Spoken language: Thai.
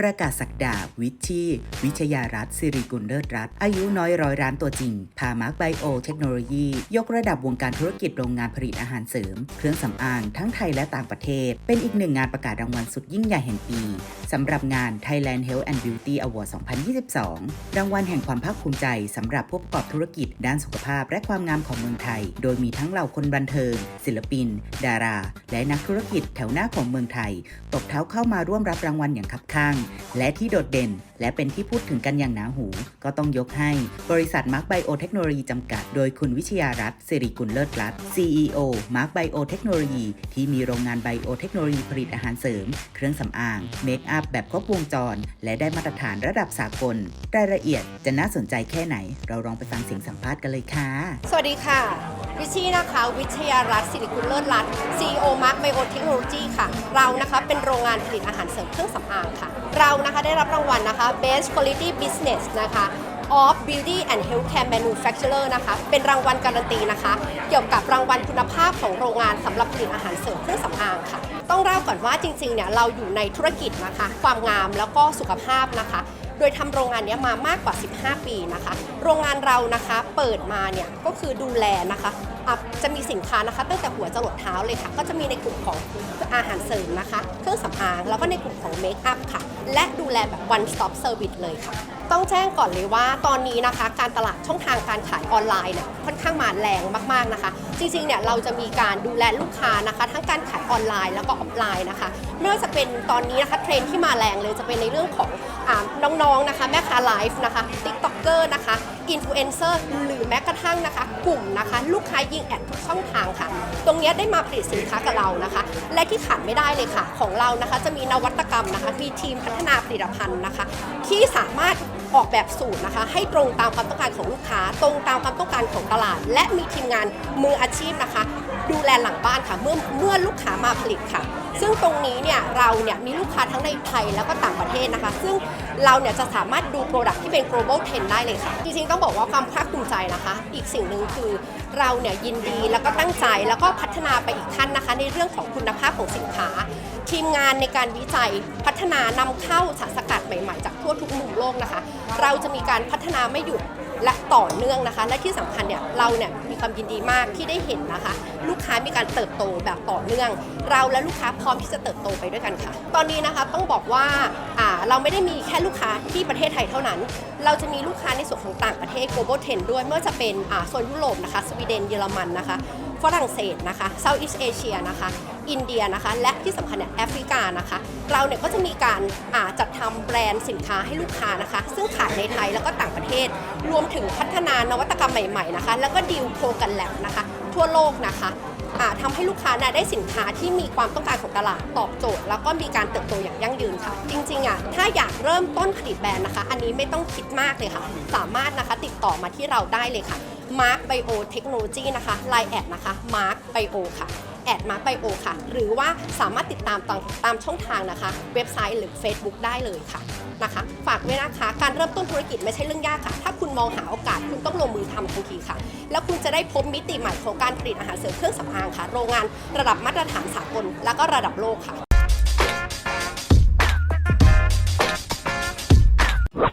ประกาศสักดาวิชีวิชยารัตสิริกุลเลิศรัตอายุน้อยร้อยร้านตัวจริง พามาร์คไบโอเทคโนโลยี ยกระดับวงการธุรกิจโรงงานผลิตอาหารเสริม เครื่องสำอางทั้งไทยและต่างประเทศ เป็นอีกหนึ่งงานประกาศรางวัลสุดยิ่งใหญ่แห่งปีสำหรับงาน Thailand Health and Beauty Award 2022 รางวัลแห่งความภาคภูมิใจสำหรับผู้ประกอบธุรกิจด้านสุขภาพและความงามของเมืองไทย โดยมีทั้งเหล่าคนบันเทิง ศิลปิน ดารา และนักธุรกิจแถวหน้าของเมืองไทย ตบเท้าเข้ามาร่วมรับรางวัลอย่างคับข้างและที่โดดเด่น และเป็นที่พูดถึงกันอย่างหนาหู ก็ต้องยกให้ บริษัทมาร์คไบโอเทคโนโลยีจำกัด โดยคุณวิชยารัตน์สิริกุลเลิศรัตน์ CEO มาร์คไบโอเทคโนโลยีที่มีโรงงานไบโอเทคโนโลยีผลิตอาหารเสริม เครื่องสำอาง เมคอัพแบบครบวงจร และได้มาตรฐานระดับสากล รายละเอียดจะน่าสนใจแค่ไหน เราลองไปฟังเสียงสัมภาษณ์กันเลยค่ะ สวัสดีค่ะ วิชี่นะคะวิทยารัตน์สิริกุลเลิศรัตน์ CEO Mark Bio Technology ค่ะ เรานะคะเป็นโรงงานผลิตอาหารเสริมเครื่องสำอางค่ะ เรานะคะได้รับรางวัลนะคะ Best Quality Business นะคะ of Beauty and Healthcare Manufacturer นะคะ เป็นรางวัลการันตีนะคะ เกี่ยวกับรางวัลคุณภาพของโรงงานสำหรับผลิตอาหารเสริมเครื่องสำอางค่ะ ต้องเล่าก่อนว่าจริงๆเนี่ยเราอยู่ในธุรกิจนะคะ ความงามแล้วก็สุขภาพนะคะ โดยทำโรงงานนี้มามากกว่า 15 ปีนะคะ โรงงานเรานะคะเปิดมาเนี่ยก็คือดูแลนะคะอะจะมีสินค้านะคะ ตั้งแต่หัวจรดเท้าเลยค่ะ ก็จะมีในกลุ่มของอาหารเสริมนะคะ เครื่องสำอางแล้วก็ในกลุ่มของเมคอัพค่ะ และดูแลแบบ one stop service เลยค่ะ ต้องแจ้งก่อนเลยว่าตอนนี้นะคะ การตลาดช่องทางการขายออนไลน์เนี่ยค่อนข้างมาแรงมากๆนะคะ จริงๆเนี่ยเราจะมีการดูแลลูกค้านะคะ ทั้งการขายออนไลน์แล้วก็ออฟไลน์นะคะ ไม่ว่าจะเป็นตอนนี้นะคะเทรนที่มาแรงเลยจะเป็นในเรื่องของอน้องๆนะคะ แม่ค้าไลฟ์นะคะติ๊กต็อกเกอร์นะคะอินฟลูเอนเซอร์หรือแม้กระทั่งนะคะ กลุ่มนะคะ ลูกค้ายิงแอดทุกช่องทางค่ะ ตรงนี้ได้มาผลิตสินค้ากับเรานะคะ และที่ขาดไม่ได้เลยค่ะ ของเรานะคะ จะมีนวัตกรรมนะคะ มีทีมพัฒนาผลิตภัณฑ์นะคะ ที่สามารถออกแบบสูตรนะคะ ให้ตรงตามความต้องการของลูกค้า ตรงตามความต้องการของตลาด และมีทีมงานมืออาชีพนะคะ ดูแลหลังบ้านค่ะเมื่อเมื่อลูกค้ามาผลิตค่ะ ซึ่งตรงนี้เนี่ยเราเนี่ยมีลูกค้าทั้งในไทยแล้วก็ต่างประเทศนะคะ ซึ่งเราเนี่ยจะสามารถดูโปรดักที่เป็น global trend ได้เลยค่ะ จริงๆ ต้องบอกว่าความภาคภูมิใจนะคะ อีกสิ่งหนึ่งคือเราเนี่ยยินดีแล้วก็ตั้งใจแล้วก็พัฒนาไปอีกขั้นนะคะ ในเรื่องของคุณภาพของสินค้า ทีมงานในการวิจัยพัฒนานำเข้าสารสกัดใหม่ๆ จากทั่วทุกมุมโลกนะคะ เราจะมีการพัฒนาไม่หยุดและต่อเนื่องนะคะ และที่สำคัญเนี่ยเราเนี่ย ความยินดีมากที่ได้เห็นนะคะ ลูกค้ามีการเติบโตแบบต่อเนื่อง เราและลูกค้าพร้อมที่จะเติบโตไปด้วยกันค่ะ ตอนนี้นะคะต้องบอกว่าเราไม่ได้มีแค่ลูกค้าที่ประเทศไทยเท่านั้น เราจะมีลูกค้าในส่วนของต่างประเทศ global trend ด้วยเมื่อจะเป็นโซนยุโรปนะคะสวีเดนเยอรมันนะคะ ฝรั่งเศสนะคะ Southeast Asia นะคะ อินเดียนะคะ และที่สำคัญเนี่ยแอฟริกานะคะ เราเนี่ยก็จะมีการาจัดทำแบรนด์สินค้าให้ลูกค้านะคะ ซึ่งขายในไทยแล้วก็ต่างประเทศ รวมถึงพัฒนานวัตกรรมใหม่ๆนะคะ แล้วก็ดีลโคกันแลบนะคะ ทั่วโลกนะคะอ่าทำให้ลูกค้านะได้สินค้าที่มีความต้องการของตลาดตอบโจทย์ แล้วก็มีการเติบโตอย่างยั่งยืนค่ะ จริงๆอะถ้าอยากเริ่มต้นผลิตแบรนด์นะคะ อันนี้ไม่ต้องคิดมากเลยค่ะ สามารถนะคะติดต่อมาที่เราได้เลยค่ะ Mark Bio Technology นะคะ Line แอดนะคะ Mark Bio ค่ะแอดมาร์ b ไบโอค่ะ หรือว่าสามารถติดตามตามตามช่องทางนะคะ เว็บไซต์หรือ Facebook ได้เลยค่ะนะคะ ฝากด้วยนะคะ การเริ่มต้นธุรกิจไม่ใช่เรื่องยากค่ะ ถ้าคุณมองหาโอกาสคุณต้องลงมือทำทันทีค่ะ แล้วคุณจะได้พบมิติใหม่ของการผลิตอาหารเสริมเครื่องสำอางค่ะ โรงงานระดับมาตรฐานสากล แล้วก็ระดับโลกค่ะ